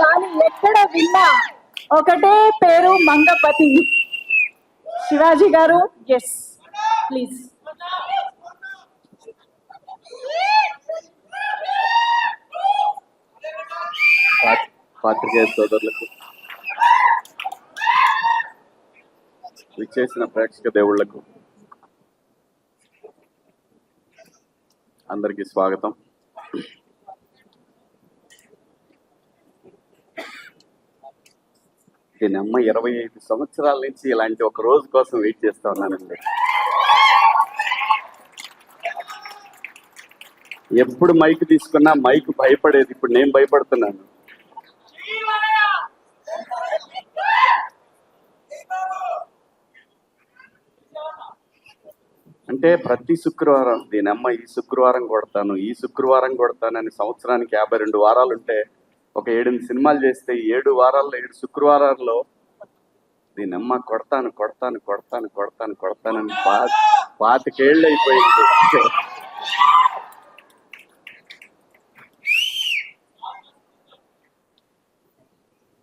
కానీ ఎక్కడ విన్నా ఒకటే పేరు మంగపతి. శివాజీ గారు ఎస్ ప్లీజ్ పాత్రికేయ సోదరులకు విచ్చేసిన ప్రేక్షక దేవుళ్ళకు అందరికీ స్వాగతం. నేను అమ్మ ఇరవై ఐదు సంవత్సరాల నుంచి ఇలాంటి ఒక రోజు కోసం వెయిట్ చేస్తా ఉన్నానండి ఎప్పుడు మైక్ తీసుకున్నా మైక్ భయపడేది. ఇప్పుడు నేను భయపడుతున్నాను. అంటే ప్రతి శుక్రవారం దీని అమ్మ ఈ శుక్రవారం కొడతాను ఈ శుక్రవారం కొడతాను అని సంవత్సరానికి యాభై రెండు వారాలు ఉంటే ఒక ఏడెనిమిది సినిమాలు చేస్తే ఏడు వారాల్లో ఏడు శుక్రవారాల్లో దీని అమ్మ కొడతాను కొడతాను కొడతాను కొడతాను కొడతానని పా పాతికేళ్ళు అయిపోయింది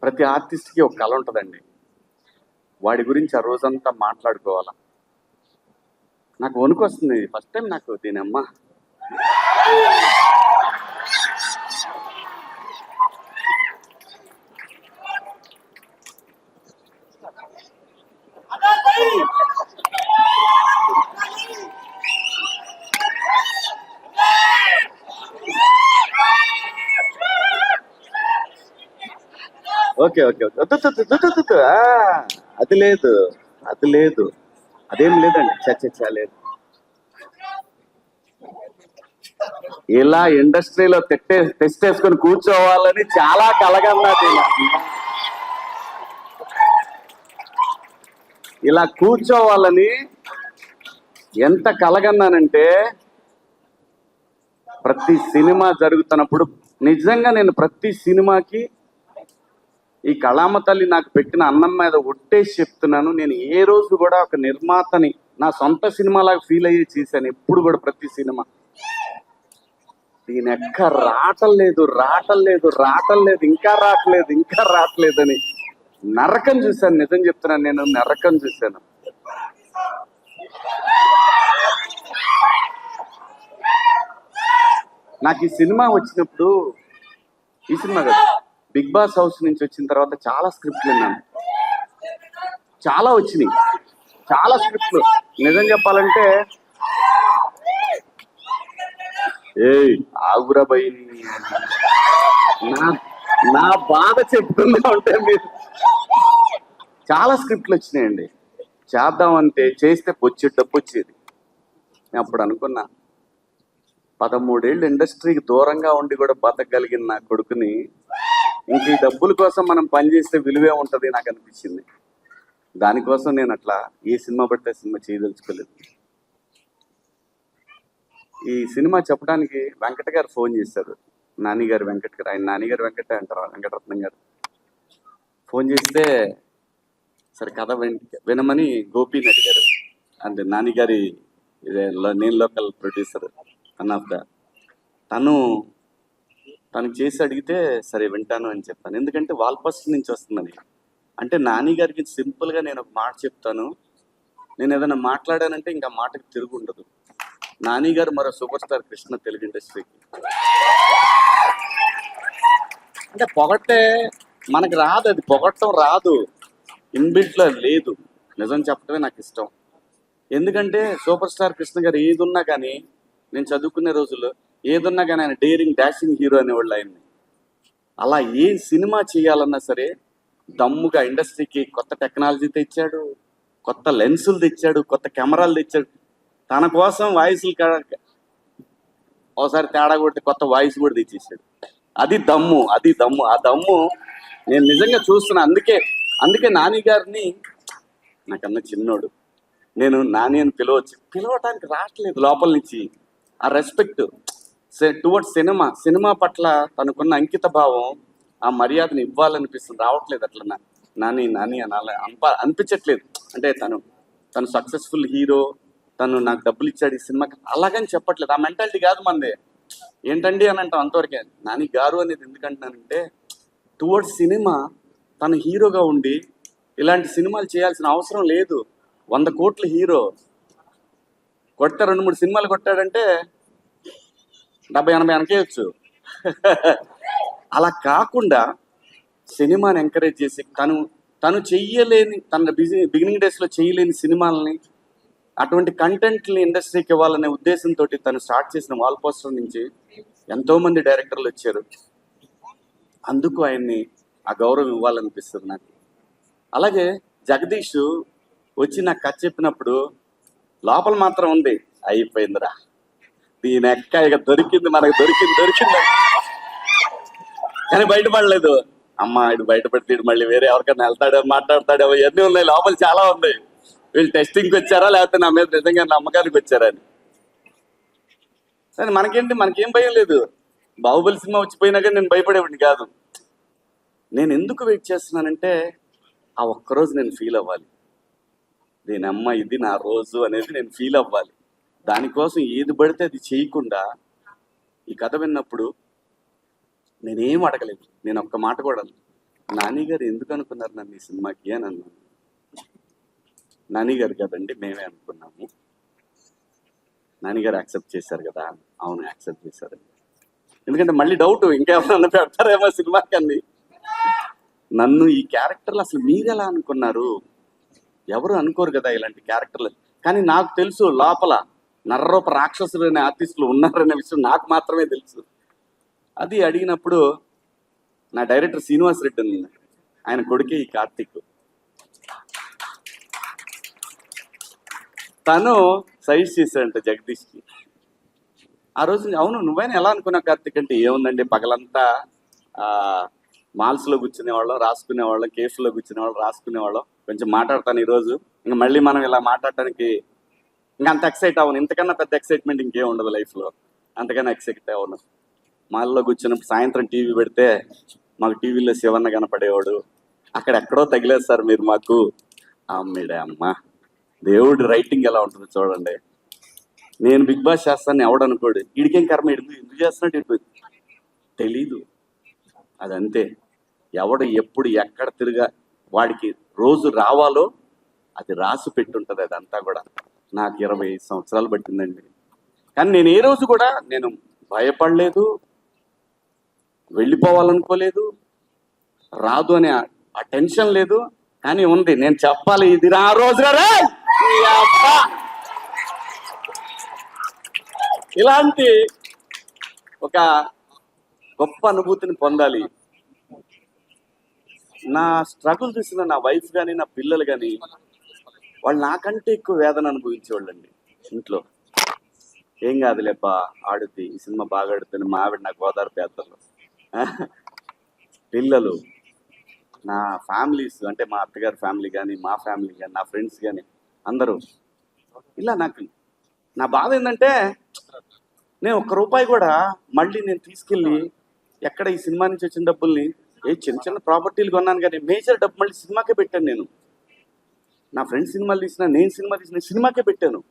ప్రతి ఆర్టిస్ట్కి ఒక కళ ఉంటుందండి. వాడి గురించి ఆ రోజంతా మాట్లాడుకోవాలా. నాకు వణుకు వస్తుంది ఫస్ట్ టైం నాకు దీని అమ్మ. Okay okay okay. అది లేదు అది లేదు. అదేం లేదండి. చచ్చా చ లేదు. ఇలా ఇండస్ట్రీలో తెట్టే టెస్ట్ వేసుకొని కూర్చోవాలని చాలా కలగన్నది ఇలా కూర్చోవాలని ఎంత కలగన్నానంటే ప్రతి సినిమా జరుగుతున్నప్పుడు నిజంగా నేను ప్రతి సినిమాకి ఈ కళామ తల్లి నాకు పెట్టిన అన్నం మీద ఒట్టేసి చెప్తున్నాను. నేను ఏ రోజు కూడా ఒక నిర్మాతని నా సొంత సినిమాలాగా ఫీల్ అయ్యి చేశాను. ఎప్పుడు కూడా ప్రతి సినిమా. దీని ఎక్క రాటం లేదు రాటం లేదు ఇంకా రావట్లేదు ఇంకా రావట్లేదని నరకం చూశాను. నిజం చెప్తున్నాను నేను నరకం చూశాను. నాకు ఈ సినిమా వచ్చినప్పుడు ఈ సినిమా కదా? బిగ్ బాస్ హౌస్ నుంచి వచ్చిన తర్వాత చాలా స్క్రిప్ట్లు విన్నాను. చాలా వచ్చినాయి. చాలా స్క్రిప్ట్లు. నిజం చెప్పాలంటే ఏ ఆగురాబాయి నా నా బాధ చెప్తుందా ఉంటే మీరు. చాలా స్క్రిప్ట్లు వచ్చినాయండి. చేద్దామంటే చేస్తే పొచ్చే డబ్బు వచ్చేది. నేను అప్పుడు అనుకున్నా పదమూడేళ్ళు ఇండస్ట్రీకి దూరంగా ఉండి కూడా బతకగలిగిన నా కొడుకుని ఇంక ఈ డబ్బుల కోసం మనం పనిచేస్తే విలువే ఉంటుంది నాకు అనిపించింది. దానికోసం నేను అట్లా ఈ సినిమా పడితే సినిమా చేయదలుచుకోలేదు. ఈ సినిమా చెప్పడానికి వెంకట గారు ఫోన్ చేశారు. నానిగారు వెంకట గారు ఆయన నాన్నగారు గారు వెంకట అంటారు వెంకటరత్నం గారు. ఫోన్ చేస్తే సరే కథ విన్ వినమని గోపీని అడిగారు అంటే నానిగారి ఇదే నేను local producer one of the తను తనకు చేసి అడిగితే సరే వింటాను అని చెప్పాను. ఎందుకంటే వాల్పస్ట్ నుంచి వస్తుందని అంటే నాని గారికి సింపుల్గా నేను ఒక మాట చెప్తాను. నేను ఏదైనా మాట్లాడానంటే ఇంకా మాటకు తిరుగు ఉండదు. నాని గారు మరో సూపర్ స్టార్ కృష్ణ తెలుగు ఇండస్ట్రీకి. అంటే పొగట్టే మనకి రాదు. అది పొగట్టం రాదు. ఇన్బిట్లో లేదు. నిజం చెప్పడమే నాకు ఇష్టం. ఎందుకంటే సూపర్ స్టార్ కృష్ణ గారు ఏది ఉన్నా కానీ నేను చదువుకునే రోజుల్లో ఏదున్నా కానీ ఆయన డేరింగ్ డాషింగ్ హీరో అనేవాళ్ళు ఆయన్ని. అలా ఏ సినిమా చేయాలన్నా సరే దమ్ముగా ఇండస్ట్రీకి కొత్త టెక్నాలజీ తెచ్చాడు కొత్త లెన్సులు తెచ్చాడు కొత్త కెమెరాలు తెచ్చాడు. తన కోసం వాయిస్లు ఒకసారి తేడా కొట్టి కొత్త వాయిస్ కూడా తెచ్చేసాడు. అది దమ్ము అది దమ్ము. ఆ దమ్ము నేను నిజంగా చూస్తున్నా. అందుకే అందుకే నాని గారిని నాకన్నా చిన్నోడు. నేను నాని అని పిలవచ్చు. పిలవటానికి రావట్లేదు లోపల నుంచి. ఆ రెస్పెక్ట్. టువర్డ్ సినిమా సినిమా పట్ల తనకున్న అంకిత భావం ఆ మర్యాదను ఇవ్వాలనిపిస్తుంది. రావట్లేదు అట్లా నాని నాని అనాలి అనిప అనిపించట్లేదు. అంటే తను తను సక్సెస్ఫుల్ హీరో తను నాకు డబ్బులు ఇచ్చాడు ఈ సినిమాకి అలాగని చెప్పట్లేదు. ఆ మెంటాలిటీ కాదు మంది. ఏంటండి అని అంటాం అంతవరకే. నాని గారు అనేది ఎందుకంటున్నానంటే టువర్డ్స్ సినిమా తను హీరోగా ఉండి ఇలాంటి సినిమాలు చేయాల్సిన అవసరం లేదు. వంద కోట్ల హీరో. కొడతా రెండు మూడు సినిమాలు కొట్టాడంటే డెబ్బై ఎనభై వెనకేయచ్చు అలా కాకుండా సినిమాని ఎంకరేజ్ చేసి తను తను చెయ్యలేని తన బిజీ బిగినింగ్ డేస్లో చేయలేని సినిమాలని అటువంటి కంటెంట్ని ఇండస్ట్రీకి ఇవ్వాలనే ఉద్దేశంతో తను స్టార్ట్ చేసిన వాల్ పోస్టర్ నుంచి ఎంతోమంది డైరెక్టర్లు వచ్చారు. అందుకు ఆయన్ని ఆ గౌరవం ఇవ్వాలనిపిస్తుంది నాకు. అలాగే జగదీష్ వచ్చి నాకు కథ చెప్పినప్పుడు లోపల మాత్రం ఉంది అయిపోయిందిరా. దీని ఎక్క ఇక దొరికింది మనకు దొరికింది దొరికింది. కానీ బయటపడలేదు. అమ్మ ఇటు బయటపడితే మళ్ళీ వేరే ఎవరికైనా వెళ్తాడో మాట్లాడతాడో ఇవన్నీ ఉన్నాయి. లోపల చాలా ఉన్నాయి. వీళ్ళు టెస్టింగ్కి వచ్చారా లేకపోతే నా మీద నిజంగా నమ్మకానికి వచ్చారా అని? సరే మనకేంటి మనకేం భయం లేదు. బాహుబలి సినిమా వచ్చిపోయినా కానీ నేను భయపడేవాడిని కాదు. నేను ఎందుకు వెయిట్ చేస్తున్నానంటే ఆ ఒక్కరోజు నేను ఫీల్ అవ్వాలి. దీని అమ్మ ఇది నా రోజు అనేది నేను ఫీల్ అవ్వాలి. దానికోసం ఏది పడితే అది చేయకుండా ఈ కథ విన్నప్పుడు నేనేం అడగలేదు. నేను ఒక్క మాట కూడా నానిగారు నాని గారు ఎందుకు అనుకున్నారు నన్ను ఈ సినిమాకి అని అన్నాను. నాని గారు కదండి మేమే అనుకున్నాము. నాని గారు యాక్సెప్ట్ చేశారు కదా అవును యాక్సెప్ట్ చేశారు. ఎందుకంటే మళ్ళీ డౌట్ ఇంకేమన్నా పెడతారేమో సినిమాకి అన్ని నన్ను ఈ క్యారెక్టర్లు అసలు మీరు ఎలా అనుకున్నారు? ఎవరు అనుకోరు కదా ఇలాంటి క్యారెక్టర్లు. కానీ నాకు తెలుసు లోపల నర్రూప రాక్షసులు అనే ఆర్టిస్టులు ఉన్నారనే విషయం నాకు మాత్రమే తెలుసు. అది అడిగినప్పుడు నా డైరెక్టర్ శ్రీనివాస్ రెడ్డి ఉంది ఆయన కొడుకే ఈ కార్తిక్. తను సజెస్ట్ చేశాడంట జగదీష్కి. ఆ రోజు అవును నువ్వైనా ఎలా అనుకున్నావు కార్తిక్ అంటే? ఏముందండి? పగలంతా మాల్స్లో కూర్చునేవాళ్ళం రాసుకునేవాళ్ళం కేఫ్లో కూర్చునేవాళ్ళం రాసుకునేవాళ్ళం. కొంచెం మాట్లాడతాను ఈరోజు. ఇంకా మళ్ళీ మనం ఇలా మాట్లాడటానికి ఇంకా అంత ఎక్సైట్ అవ్వను. ఇంతకన్నా పెద్ద ఎక్సైట్మెంట్ ఇంకేం ఉండదు లైఫ్లో అంతకన్నా ఎక్సైట్ అవ్వను. మాల్లో కూర్చున్నప్పుడు సాయంత్రం టీవీ పెడితే మాకు టీవీలో శివన్న కనపడేవాడు. అక్కడ ఎక్కడో తగిలేదు సార్ మీరు మాకు. అమ్మిడే అమ్మ. దేవుడి రైటింగ్ ఎలా ఉంటుంది చూడండి. నేను బిగ్ బాస్ చేస్తాను ఎవడనుకోడు ఇడికేం కర్మ? ఇడుపు ఎందుకు చేస్తున్నట్టు ఇడుపు తెలీదు. అదంతే. ఎవడు ఎప్పుడు ఎక్కడ తిరిగా వాడికి రోజు రావాలో అది రాసి పెట్టుంటుంది అదంతా కూడా. నాకు ఇరవై ఐదు సంవత్సరాలు పట్టిందండి. కానీ నేను ఏ రోజు కూడా నేను భయపడలేదు వెళ్ళిపోవాలనుకోలేదు రాదు అనే ఆ- టెన్షన్ లేదు. కానీ ఉంది నేను చెప్పాలి ఇది నా రోజు ఇలాంటి ఒక గొప్ప అనుభూతిని పొందాలి. నా స్ట్రగుల్ చూసిన నా వైఫ్ కానీ నా పిల్లలు కానీ వాళ్ళు నాకంటే ఎక్కువ వేదన అనుభవించేవాళ్ళండి ఇంట్లో. ఏం కాదులేపా ఆడుద్ది ఈ సినిమా బాగా ఆడుతుంది మా ఆవిడ నా గోదావరి పేదలు పిల్లలు నా ఫ్యామిలీస్ అంటే మా అత్తగారి ఫ్యామిలీ కానీ మా ఫ్యామిలీ కానీ నా ఫ్రెండ్స్ కానీ అందరూ. ఇలా నాకు నా బాధ ఏంటంటే నేను ఒక్క రూపాయి కూడా మళ్ళీ నేను తీసుకెళ్ళి ఎక్కడ ఈ సినిమా నుంచి వచ్చిన డబ్బుల్ని ఏ చిన్న చిన్న ప్రాపర్టీలు కొన్నాను కానీ మేజర్ డబ్బు మళ్ళీ సినిమాకే పెట్టాను నేను. నా ఫ్రెండ్ సినిమాలు తీసిన నేను సినిమా తీసిన సినిమాకే పెట్టాను.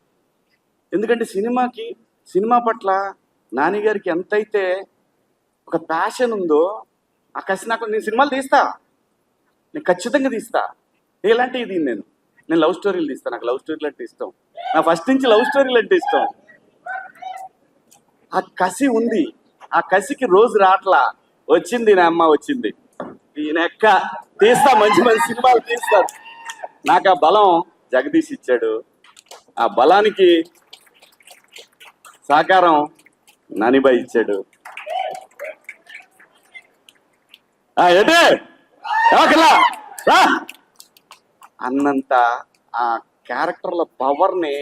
ఎందుకంటే సినిమాకి సినిమా పట్ల నాన్నగారికి ఎంతైతే ఒక ప్యాషన్ ఉందో ఆ కసి నాకు నేను సినిమాలు తీస్తా. నేను ఖచ్చితంగా తీస్తా. ఇలాంటివి ఇది నేను. నేను లవ్ స్టోరీలు తీస్తాను నాకు లవ్ స్టోరీలు అంటే ఇష్టం. నా ఫస్ట్ నుంచి లవ్ స్టోరీలు అంటే ఇష్టం. ఆ కసి ఉంది. ఆ కసికి రోజు రాట్లా. వచ్చింది నా అమ్మ వచ్చింది. ఈయన ఎక్క. తీస్తా మంచి మంచి సినిమాలు తీస్తా. నాకు ఆ బలం జగదీష్ ఇచ్చాడు. ఆ బలానికి సహకారం నానిబాయి ఇచ్చాడు. ఆ, ఏంటి? అన్నంత ఆ క్యారెక్టర్ల పవర్ని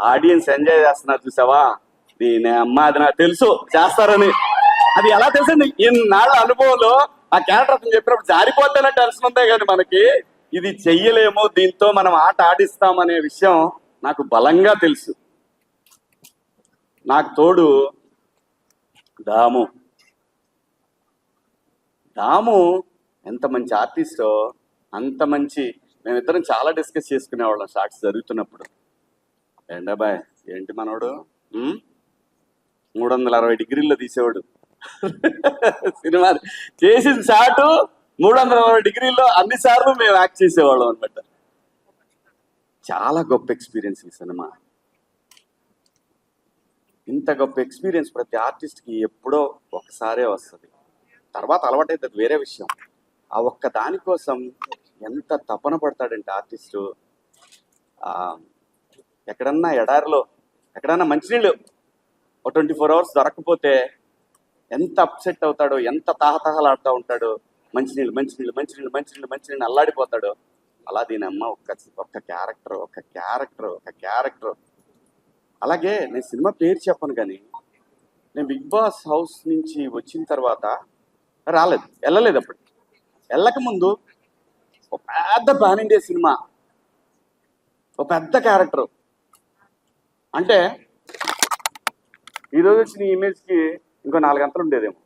ఆడియన్స్ ఎంజాయ్ చేస్తున్నారు చూసావా? దీని అమ్మ అది నాకు తెలుసు చేస్తారని. అది ఎలా తెలుసండి? ఇన్నాళ్ళ అనుభవంలో ఆ క్యారెక్టర్ అతను చెప్పినప్పుడు జారిపోతేనే టెన్షన్ ఉందే కానీ మనకి ఇది చెయ్యలేమో దీంతో మనం ఆట ఆడిస్తామనే విషయం నాకు బలంగా తెలుసు. నాకు తోడు దాము దాము ఎంత మంచి ఆర్టిస్టో అంత మంచి మేమిద్దరం చాలా డిస్కస్ చేసుకునేవాళ్ళం షార్ట్స్ జరుగుతున్నప్పుడు. ఏంటాబాయ్ ఏంటి మనోడు? ఉమ్? మూడు వందల అరవై డిగ్రీల్లో తీసేవాడు. సినిమా చేసిన షాటు మూడు వందల అరవై డిగ్రీల్లో అన్ని సార్లు మేము యాక్ట్ చేసేవాళ్ళం అనమాట చాలా గొప్ప ఎక్స్పీరియన్స్ ఈ సినిమా. ఇంత గొప్ప ఎక్స్పీరియన్స్ ప్రతి ఆర్టిస్ట్కి ఎప్పుడో ఒకసారే వస్తుంది. తర్వాత అలవాటైతే వేరే విషయం. ఆ ఒక్క దానికోసం ఎంత తపన పడతాడంటే ఆర్టిస్టు. ఎక్కడన్నా ఎడారిలో ఎక్కడన్నా మంచినీళ్ళు ఓ ట్వంటీ ఫోర్ అవర్స్ దొరకకపోతే ఎంత అప్సెట్ అవుతాడో ఎంత తహతహలాడుతూ ఉంటాడో మంచినీళ్ళు మంచినీళ్ళు మంచినీళ్ళు మంచినీళ్ళు మంచినీళ్ళు అల్లాడిపోతాడు. అలా దీని అమ్మ ఒక్క ఒక్క క్యారెక్టర్ ఒక క్యారెక్టర్ ఒక క్యారెక్టర్ అలాగే నేను సినిమా పేరు చెప్పను కానీ నేను బిగ్ బాస్ హౌస్ నుంచి వచ్చిన తర్వాత రాలేదు వెళ్ళలేదు అప్పుడు వెళ్ళక ముందు ఒక పెద్ద పాన్ ఇండియా సినిమా ఒక పెద్ద క్యారెక్టర్ అంటే ఈరోజు వచ్చిన ఇమేజ్కి ఇంకో నాలుగు గంటలు ఉండేదేమో.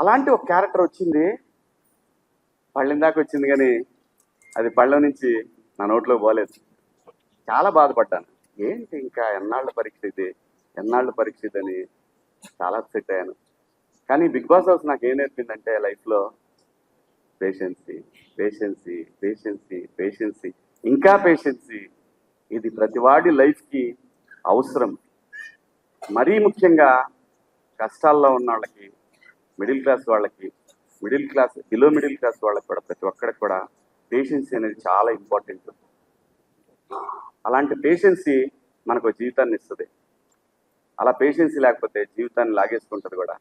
అలాంటి ఒక క్యారెక్టర్ వచ్చింది. పళ్ళెం దాకా వచ్చింది కానీ అది పళ్ళెం నుంచి నా నోట్లో పోలేదు. చాలా బాధపడ్డాను. ఏంటి ఇంకా ఎన్నాళ్ళ పరీక్ష ఇది? ఎన్నాళ్ళ పరీక్ష ఇదని అని చాలా సెట్ అయ్యాను. కానీ బిగ్ బాస్ హౌస్ నాకు ఏం నేర్పిందంటే లైఫ్లో పేషెన్సీ పేషెన్సీ పేషెన్సీ పేషెన్సీ ఇంకా పేషెన్సీ ఇది ప్రతివాడి లైఫ్కి అవసరం. మరీ ముఖ్యంగా కష్టాల్లో ఉన్న వాళ్ళకి మిడిల్ క్లాస్ వాళ్ళకి middle class below middle class వాళ్ళకి కూడా ప్రతి ఒక్కరికి కూడా పేషెన్సీ అనేది చాలా ఇంపార్టెంట్ అలాంటి పేషెన్సీ మనకు జీవితాన్ని ఇస్తుంది. అలా పేషెన్సీ లేకపోతే జీవితాన్ని లాగేసుకుంటుంది కూడా.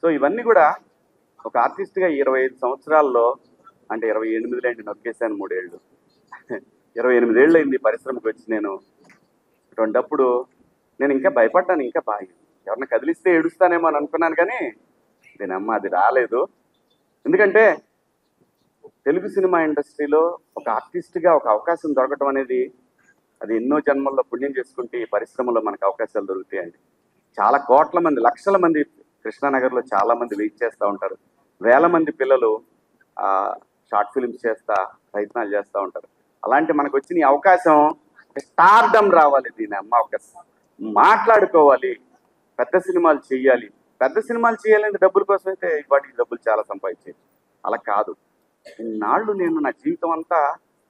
సో ఇవన్నీ కూడా ఒక ఆర్టిస్ట్గా ఇరవై ఐదు సంవత్సరాల్లో అంటే ఇరవై ఎనిమిదిలో అండి నొక్కేసాను మూడేళ్ళు. ఇరవై ఎనిమిదేళ్ళు అయింది పరిశ్రమకు వచ్చి నేను. అటువంటిప్పుడు నేను ఇంకా భయపడ్డాను ఇంకా బాగా. ఎవరిని కదిలిస్తే ఏడుస్తానేమో అని అనుకున్నాను కానీ దీనమ్మ అది రాలేదు. ఎందుకంటే తెలుగు సినిమా ఇండస్ట్రీలో ఒక ఆర్టిస్ట్గా ఒక అవకాశం దొరకటం అనేది అది ఎన్నో జన్మల్లో పుణ్యం చేసుకుంటే ఈ పరిశ్రమలో మనకు అవకాశాలు దొరుకుతాయండి. చాలా కోట్ల మంది లక్షల మంది కృష్ణానగర్లో చాలా మంది వెయిట్ చేస్తూ ఉంటారు. వేల మంది పిల్లలు షార్ట్ ఫిల్మ్స్ చేస్తా ప్రయత్నాలు చేస్తూ ఉంటారు. అలాంటి మనకు వచ్చిన ఈ అవకాశం స్టార్డమ్ రావాలి దీని అమ్మ ఒక మాట్లాడుకోవాలి పెద్ద సినిమాలు చేయాలి పెద్ద సినిమాలు చేయాలంటే డబ్బుల కోసం అయితే వాటికి డబ్బులు చాలా సంపాదించేది అలా కాదు. ఇన్నాళ్ళు నేను నా జీవితం అంతా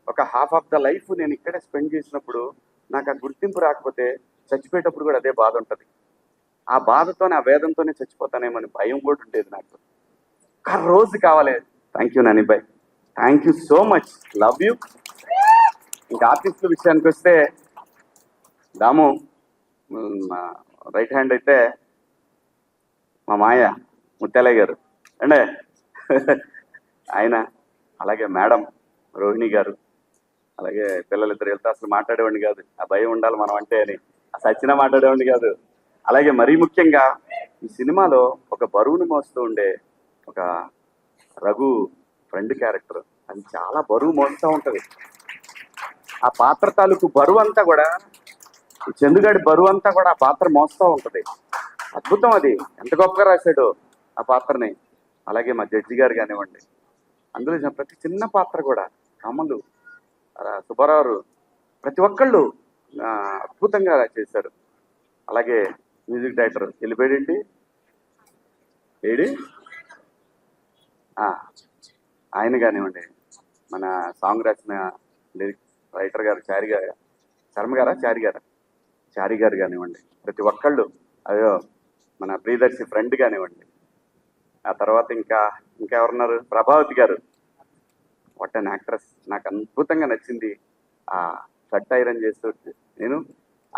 ఒక హాఫ్ ఆఫ్ ద లైఫ్ నేను ఇక్కడే స్పెండ్ చేసినప్పుడు నాకు ఆ గుర్తింపు రాకపోతే చచ్చిపోయేటప్పుడు కూడా అదే బాధ ఉంటుంది. ఆ బాధతోనే ఆ వేదంతోనే చచ్చిపోతానేమో అని భయం కూడా ఉండేది నాకు. ఆ రోజు కావాలి. Thank you Nani bye thank you so much love you ఇంకా ఆర్టిస్టుల విషయానికి వస్తే దాము రైట్ హ్యాండ్ అయితే మా మాయ ముత్యాలయ్య గారు. అండే ఆయన అలాగే మేడం రోహిణి గారు అలాగే పిల్లలిద్దరు వెళ్తే అసలు మాట్లాడేవాడిని కాదు. ఆ భయం ఉండాలి మనం అంటే అని. ఆ సచిన మాట్లాడేవాడిని కాదు. అలాగే మరీ ముఖ్యంగా ఈ సినిమాలో ఒక బరువును మోస్తూ ఉండే ఒక రఘు ఫ్రెండ్ క్యారెక్టర్ అది చాలా బరువు మోస్తూ ఉంటుంది. ఆ పాత్ర తాలూకు బరువు అంతా కూడా చందుగాడి బరువు అంతా కూడా ఆ పాత్ర మోస్తూ ఉంటది. అద్భుతం అది. ఎంత గొప్పగా రాశాడు ఆ పాత్రని. అలాగే మా జడ్జి గారు కానివ్వండి. అందులో ప్రతి చిన్న పాత్ర కూడా కమలు సుబ్బారావు ప్రతి ఒక్కళ్ళు అద్భుతంగా చేశారు. అలాగే మ్యూజిక్ డైరెక్టర్ వెళ్ళిపోయాడండి ఏడి? ఆయన కానివ్వండి. మన సాంగ్ రాసిన లిరిక్ రైటర్ గారు చారి గారు శర్మ గారా? చారి గారా? చారి గారు కానివ్వండి. ప్రతి ఒక్కళ్ళు అయ్యో మన ప్రియదర్శి ఫ్రెండ్ కానివ్వండి. ఆ తర్వాత ఇంకా ఇంకెవరున్నారు ప్రభావతి గారు. వాట్ అన్ యాక్ట్రెస్ నాకు అద్భుతంగా నచ్చింది. ఆ షర్ట్ ఐరన్ చేస్తూ నేను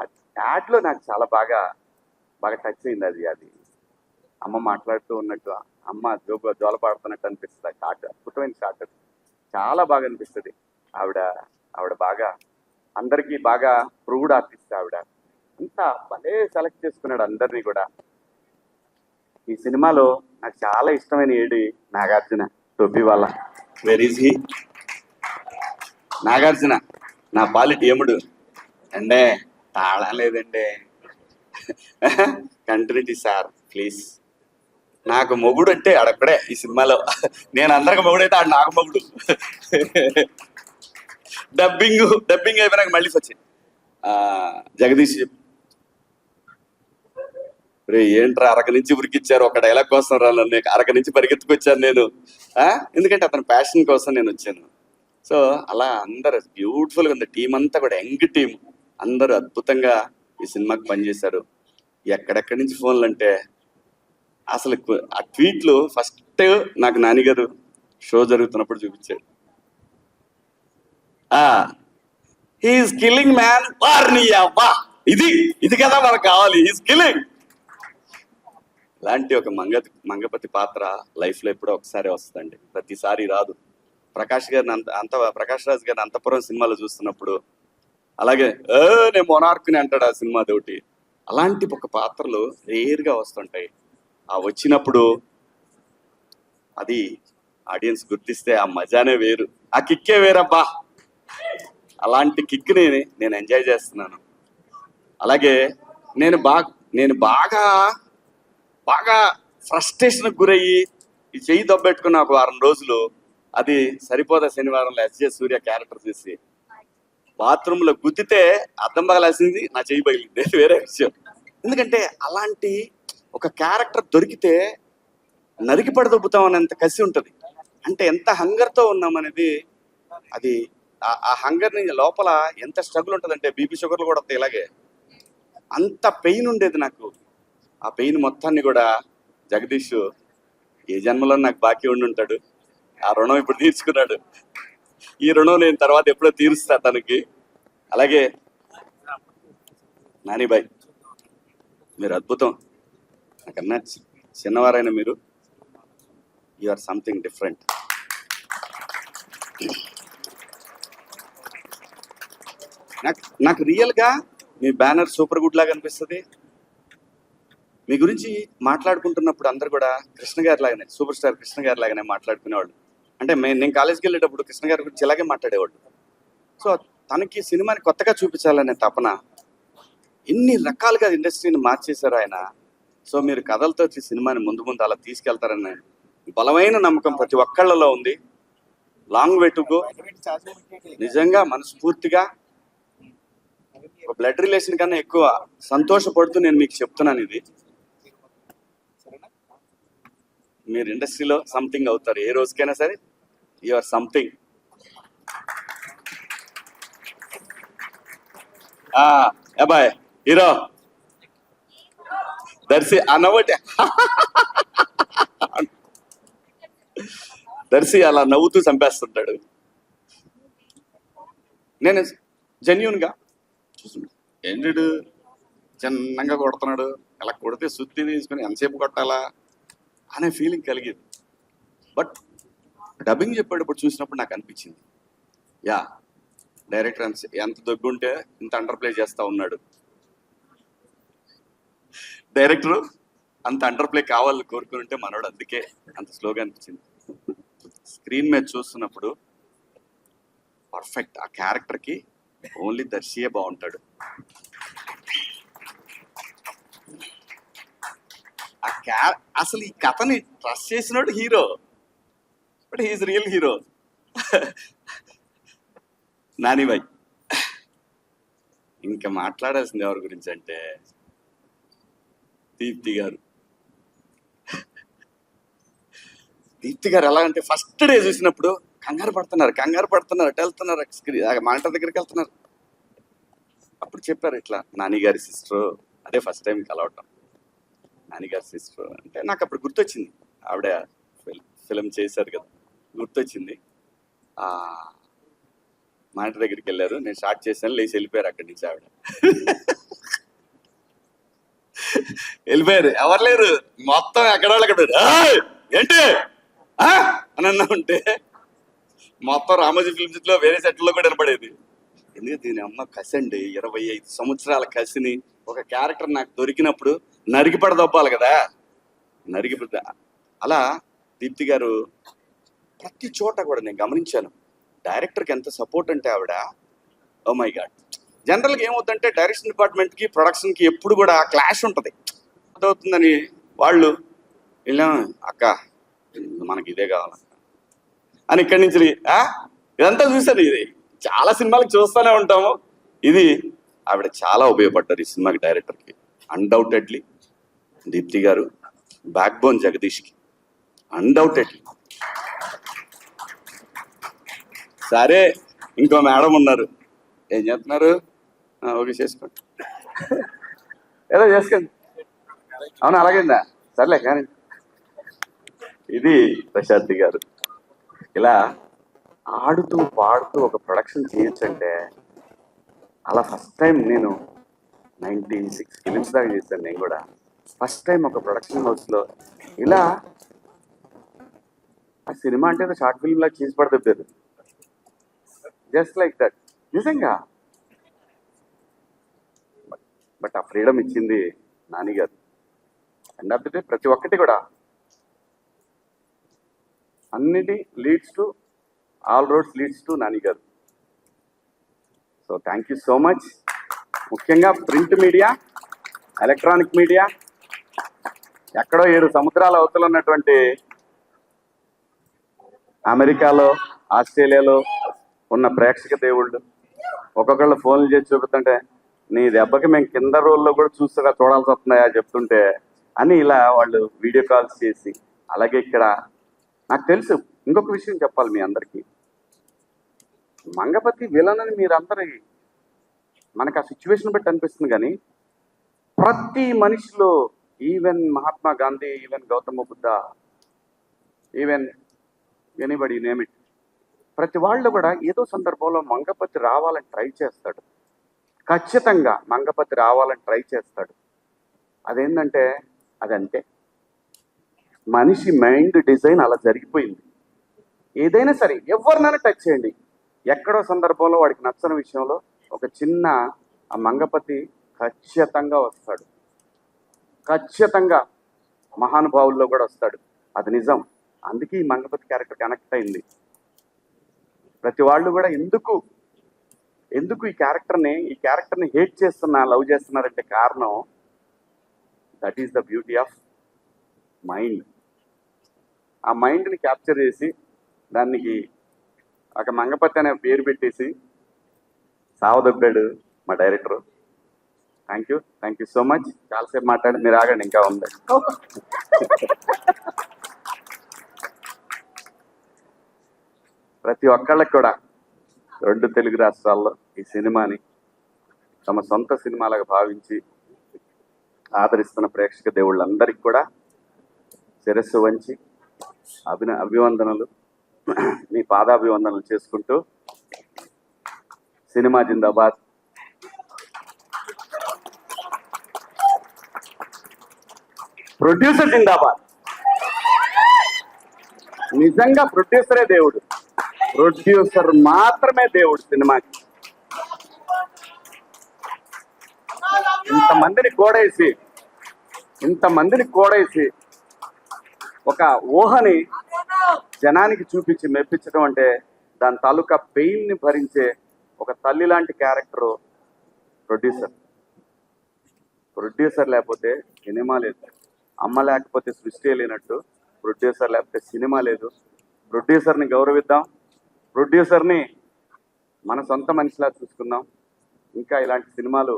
ఆ యాడ్లో నాకు చాలా బాగా బాగా టచ్ అయింది అది అది. అమ్మ మాట్లాడుతూ ఉన్నట్టు అమ్మ జోబు జోల పాడుతున్నట్టు అనిపిస్తుంది ఆ షార్ట్ అద్భుతమైన షార్ట్ చాలా బాగా అనిపిస్తుంది. ఆవిడ ఆవిడ బాగా అందరికీ బాగా ప్రూవ్డ్ ఆర్టిస్ట్ ఆవిడ. అంతా భలే సెలెక్ట్ చేసుకున్నాడు అందరినీ కూడా. ఈ సినిమాలో నాకు చాలా ఇష్టమైన ఏడి నాగార్జున టోపీ వాళ్ళ. వెర్ ఈజ్ హీ నాగార్జున నా పాలిటి ఎముడు అంటే తాళం లేదండి. Continuity sir please. నాకు మొగుడు అంటే ఆడక్కడే ఈ సినిమాలో. నేను అందరికి మొగుడు అయితే ఆడు నాకు మొగుడు. డబ్బింగ్ డబ్బింగ్ అయిపోయినాక మళ్ళీ వచ్చి జగదీష్ రే ఏంట్రా అరక నుంచి ఉరికిచ్చారు? ఒక డైలాగ్ కోసం రా నన్ను. నుంచి పరిగెత్తుకొచ్చాను నేను. ఎందుకంటే అతని ప్యాషన్ కోసం నేను వచ్చాను. సో అలా అందరు బ్యూటిఫుల్గా ఉంది. టీం అంతా కూడా యంగ్ టీం అందరూ అద్భుతంగా ఈ సినిమాకి పనిచేశారు. ఎక్కడెక్కడి నుంచి ఫోన్లు అంటే అసలు ఆ ట్వీట్లు ఫస్ట్ నాకు నానిగారు షో జరుగుతున్నప్పుడు చూపించాడు హీఈస్ కిల్లింగ్ మ్యాన్ వార్నియా అబ్బా ఇది ఇది కదా మనకు కావాలి. హీస్ కిల్లింగ్ లాంటి ఒక మంగ మంగపతి పాత్ర లైఫ్లో ఎప్పుడో ఒకసారి వస్తుందండి. ప్రతిసారి రాదు. ప్రకాష్ గారిని అంత అంత ప్రకాష్ రాజ్ గారిని అంతపురం సినిమాలు చూస్తున్నప్పుడు అలాగే ఏ నేను మొనార్క్ని అంటాడు ఆ సినిమా తోటి. అలాంటి ఒక పాత్రలు రేర్గా వస్తుంటాయి. ఆ వచ్చినప్పుడు అది ఆడియన్స్ గుర్తిస్తే ఆ మజానే వేరు. ఆ కిక్కే వేరబ్బా! అలాంటి కిక్ని నేను ఎంజాయ్ చేస్తున్నాను. అలాగే నేను బాగా నేను బాగా బాగా ఫ్రస్ట్రేషన్కి గురయ్యి ఈ చెయ్యి దబ్బెట్టుకున్న ఒక వారం రోజులు అది సరిపోదా శనివారంలో ఎస్జే సూర్య క్యారెక్టర్ చేసి. బాత్రూంలో గుద్దితే అద్దం పగలాల్సింది నా చెయ్యి పగిలింది. వేరే విషయం. ఎందుకంటే అలాంటి ఒక క్యారెక్టర్ దొరికితే నరికి పడదొబ్బుతాం అనేంత కసి ఉంటుంది. అంటే ఎంత హంగర్తో ఉన్నామనేది అది ఆ- ఆ హంగర్ని లోపల ఎంత స్ట్రగుల్ ఉంటుందంటే బీపీ షుగర్లు కూడా వస్తాయి ఇలాగే. అంత పెయిన్ ఉండేది నాకు. ఆ పెయిన్ మొత్తాన్ని కూడా జగదీష్ ఏ జన్మలో నాకు బాకీ ఉండి ఉంటాడు ఆ రుణం ఇప్పుడు తీర్చుకున్నాడు. ఈ రుణం నేను తర్వాత ఎప్పుడో తీరుస్తా తనకి. అలాగే నానిబాయ్ మీరు అద్భుతం. నాకన్నా చిన్నవారైన మీరు యు ఆర్ సంథింగ్ డిఫరెంట్ నాకు నాకు రియల్గా మీ బ్యానర్ సూపర్ గుడ్ లాగా అనిపిస్తుంది. మీ గురించి మాట్లాడుకుంటున్నప్పుడు అందరు కూడా కృష్ణ గారి లాగానే సూపర్ స్టార్ కృష్ణ గారి లాగానే మాట్లాడుకునేవాళ్ళు. అంటే మే- నేను కాలేజ్కి వెళ్ళేటప్పుడు కృష్ణ గారి గురించి ఇలాగే మాట్లాడేవాళ్ళు. సో తనకి సినిమాని కొత్తగా చూపించాలనే తపన ఎన్ని రకాలుగా ఇండస్ట్రీని మార్చేశారు ఆయన. సో మీరు కథలతో వచ్చి సినిమాని ముందు ముందు అలా తీసుకెళ్తారని బలమైన నమ్మకం ప్రతి ఒక్కళ్ళలో ఉంది. లాంగ్ వే నిజంగా మనస్ఫూర్తిగా ఒక బ్లడ్ రిలేషన్ కన్నా ఎక్కువ సంతోషపడుతూ నేను మీకు చెప్తున్నాను ఇది. మీరు ఇండస్ట్రీలో సంథింగ్ అవుతారు. ఏ రోజుకైనా సరే యు ఆర్ సంథింగ్ అబ్బాయ్ హీరో. దర్శి అనవటే దర్శి అలా నవ్వుతూ చంపేస్తుంటాడు. నేను జెన్యున్గా చూస్తున్నా. ఏంటి చిన్నగా కొడుతున్నాడు. అలా కొడితే సుత్తి తీసుకుని ఎంతసేపు కొట్టాలా? అనే ఫీలింగ్ కలిగేది. బట్ డబ్బింగ్ చెప్పేటప్పుడు చూసినప్పుడు నాకు అనిపించింది. యా డైరెక్టర్ ఎంత దగ్గు దొగ్గుంటే ఇంత అండర్ ప్లే చేస్తా ఉన్నాడు. డైరెక్టర్ అంత అండర్ ప్లే కావాలని కోరుకుని ఉంటే మనోడు అందుకే అంత స్లోగా అనిపించింది. స్క్రీన్ మీద చూస్తున్నప్పుడు పర్ఫెక్ట్ ఆ క్యారెక్టర్కి ఓన్లీ దర్శియే బాగుంటాడు. ఆ క్యా అసలు ఈ కథని ట్రస్ట్ చేసినోడు hero but he's real hero నానిబాయ్ ఇంకా మాట్లాడాల్సింది ఎవరి గురించి అంటే దీప్తి గారు. దీప్తి గారు ఎలా అంటే ఫస్ట్ డే చూసినప్పుడు కంగారు పడుతున్నారు కంగారు పడుతున్నారు అటు వెళ్తున్నారు స్క్రీన్ మానిటర్ దగ్గరికి వెళ్తున్నారు. అప్పుడు చెప్పారు ఇట్లా నాని గారి సిస్టర్ అదే ఫస్ట్ టైం కలవటం నాని సిస్టర్ అంటే నాకు అప్పుడు గుర్తొచ్చింది. ఆవిడ ఫిలిం చేశారు కదా గుర్తొచ్చింది. ఆ మానిటర్ దగ్గరికి వెళ్ళారు. నేను స్టార్ట్ చేశాను లేచి వెళ్ళిపోయారు అక్కడి నుంచి ఆవిడ. వెళ్ళిపోయారు. ఎవరు లేరు? మొత్తం ఎక్కడ వాళ్ళు అక్కడ ఏంటి? అని అన్నా ఉంటే మొత్తం రామోజీ ఫిల్మ్ సిటీలో వేరే సెట్లో కూడా వినపడేది ఎందుకంటే దీని అమ్మ కసి అండి? ఇరవై ఐదు సంవత్సరాల కసిని. ఒక క్యారెక్టర్ నాకు దొరికినప్పుడు నరికి పడదొబ్బాలి కదా. నరికి అలా దీప్తి గారు ప్రతి చోట కూడా నేను గమనించాను. డైరెక్టర్కి ఎంత సపోర్ట్ అంటే ఆవిడ ఓ మై గాడ్. జనరల్గా ఏమవుతుందంటే డైరెక్షన్ డిపార్ట్మెంట్కి ప్రొడక్షన్కి ఎప్పుడు కూడా క్లాష్ ఉంటుంది. అవుతుందని వాళ్ళు ఇలా అక్క మనకి ఇదే కావాలి. అని ఇక్కడి నుంచి ఇదంతా చూసాను ఇది. చాలా సినిమాలకు చూస్తూనే ఉంటాము. ఇది ఆవిడ చాలా ఉపయోగపడ్డారు ఈ సినిమాకి డైరెక్టర్కి. అన్డౌటెడ్లీ దీప్తి గారు బ్యాక్ బోన్ జగదీష్కి. అన్డౌటెడ్లీ సరే ఇంకో మేడం ఉన్నారు. ఏం చేస్తున్నారు? ఓకే చేసుకోండి. ఏదో చేసుకోండి. అవును అలాగేందా? సర్లే కానీ. ఇది ప్రశాంతి గారు. ఇలా ఆడుతూ పాడుతూ ఒక ప్రొడక్షన్ చేయొచ్చంటే అలా ఫస్ట్ టైం నేను నైన్టీన్ సిక్స్ ఫిలిమ్స్ దాకా చేశాను నేను కూడా. ఫస్ట్ టైం ఒక ప్రొడక్షన్ హౌస్లో. ఇలా ఆ సినిమా అంటే షార్ట్ ఫిల్మ్ లాగా చేసి పడతారు జస్ట్ లైక్ దట్. నిజంగా. బట్ ఆ ఫ్రీడమ్ ఇచ్చింది నాని గారు. అండ్ ఆఫ్ ది డే ప్రతి ఒక్కటి కూడా. అన్నిటి leads to all roads leads to Nani garu. So thank you so much. ముఖ్యంగా ప్రింట్ మీడియా ఎలక్ట్రానిక్ మీడియా ఎక్కడో ఏడు సముద్రాల అవతల ఉన్నటువంటి అమెరికాలో ఆస్ట్రేలియాలో ఉన్న ప్రేక్షక దేవుళ్ళు. ఒక్కొక్కళ్ళు ఫోన్లు చేసి చూపుతుంటే నీ దెబ్బకి మేము కింద రోల్లో కూడా చూస్తగా చూడాల్సి వస్తున్నాయా చెప్తుంటే అని ఇలా వాళ్ళు వీడియో కాల్స్ చేసి అలాగే ఇక్కడ నాకు తెలుసు ఇంకొక విషయం చెప్పాలి మీ అందరికీ. మంగపతి విలన్ అని మీరందరి మనకు ఆ సిచ్యువేషన్ బట్టి అనిపిస్తుంది కానీ ప్రతి మనిషిలో even Mahatma Gandhi even Gautama Buddha even anybody name it ప్రతి వాళ్ళు కూడా ఏదో సందర్భంలో మంగపతి రావాలని ట్రై చేస్తాడు. ఖచ్చితంగా మంగపతి రావాలని ట్రై చేస్తాడు. అదేంటంటే అదంతే. మనిషి మైండ్ డిజైన్ అలా జరిగిపోయింది. ఏదైనా సరే ఎవరినైనా టచ్ చేయండి. ఎక్కడో సందర్భంలో వాడికి నచ్చని విషయంలో ఒక చిన్న ఆ మంగపతి ఖచ్చితంగా వస్తాడు. ఖచ్చితంగా మహానుభావుల్లో కూడా వస్తాడు. అది నిజం. అందుకే ఈ మంగపతి క్యారెక్టర్ కనెక్ట్ అయింది. ప్రతి వాళ్ళు కూడా ఎందుకు ఎందుకు ఈ క్యారెక్టర్ని ఈ క్యారెక్టర్ని హేట్ చేస్తున్నా లవ్ చేస్తున్నారంటే కారణం that is the beauty of mind ఆ మైండ్ని క్యాప్చర్ చేసి దానికి ఒక మంగపతి అనే పేరు పెట్టేసి సావదొబ్బాడు మా director thank you thank you so much చాలాసేపు మాట్లాడి మీరు ఆగండి ఇంకా ఉంది. ప్రతి ఒక్కళ్ళకి కూడా రెండు తెలుగు రాష్ట్రాల్లో ఈ సినిమాని తమ సొంత సినిమాలకు భావించి ఆదరిస్తున్న ప్రేక్షక దేవుళ్ళందరికీ కూడా శిరస్సు వంచి అభిన అభివందనలు మీ పాదాభివందనలు చేసుకుంటూ సినిమా జిందాబాద్ ప్రొడ్యూసర్ జిందాబాద్. నిజంగా ప్రొడ్యూసరే దేవుడు. ప్రొడ్యూసర్ మాత్రమే దేవుడు సినిమాకి. ఇంతమందిని కోడేసి ఇంతమందిని కోడేసి ఒక ఊహని జనానికి చూపించి మెప్పించడం అంటే దాని తాలూకా పెయిన్ని భరించే ఒక తల్లి లాంటి క్యారెక్టర్ ప్రొడ్యూసర్. ప్రొడ్యూసర్ లేకపోతే సినిమా లేదు. అమ్మ లేకపోతే సృష్టి లేనట్టు ప్రొడ్యూసర్ లేకపోతే సినిమా లేదు. ప్రొడ్యూసర్ని గౌరవిద్దాం. ప్రొడ్యూసర్ని మన సొంత మనిషిలా చూసుకుందాం. ఇంకా ఇలాంటి సినిమాలు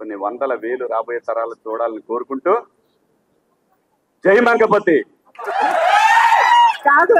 కొన్ని వందల వేలు రాబోయే తరాలు చూడాలని కోరుకుంటూ జై మంగపతి! కాదు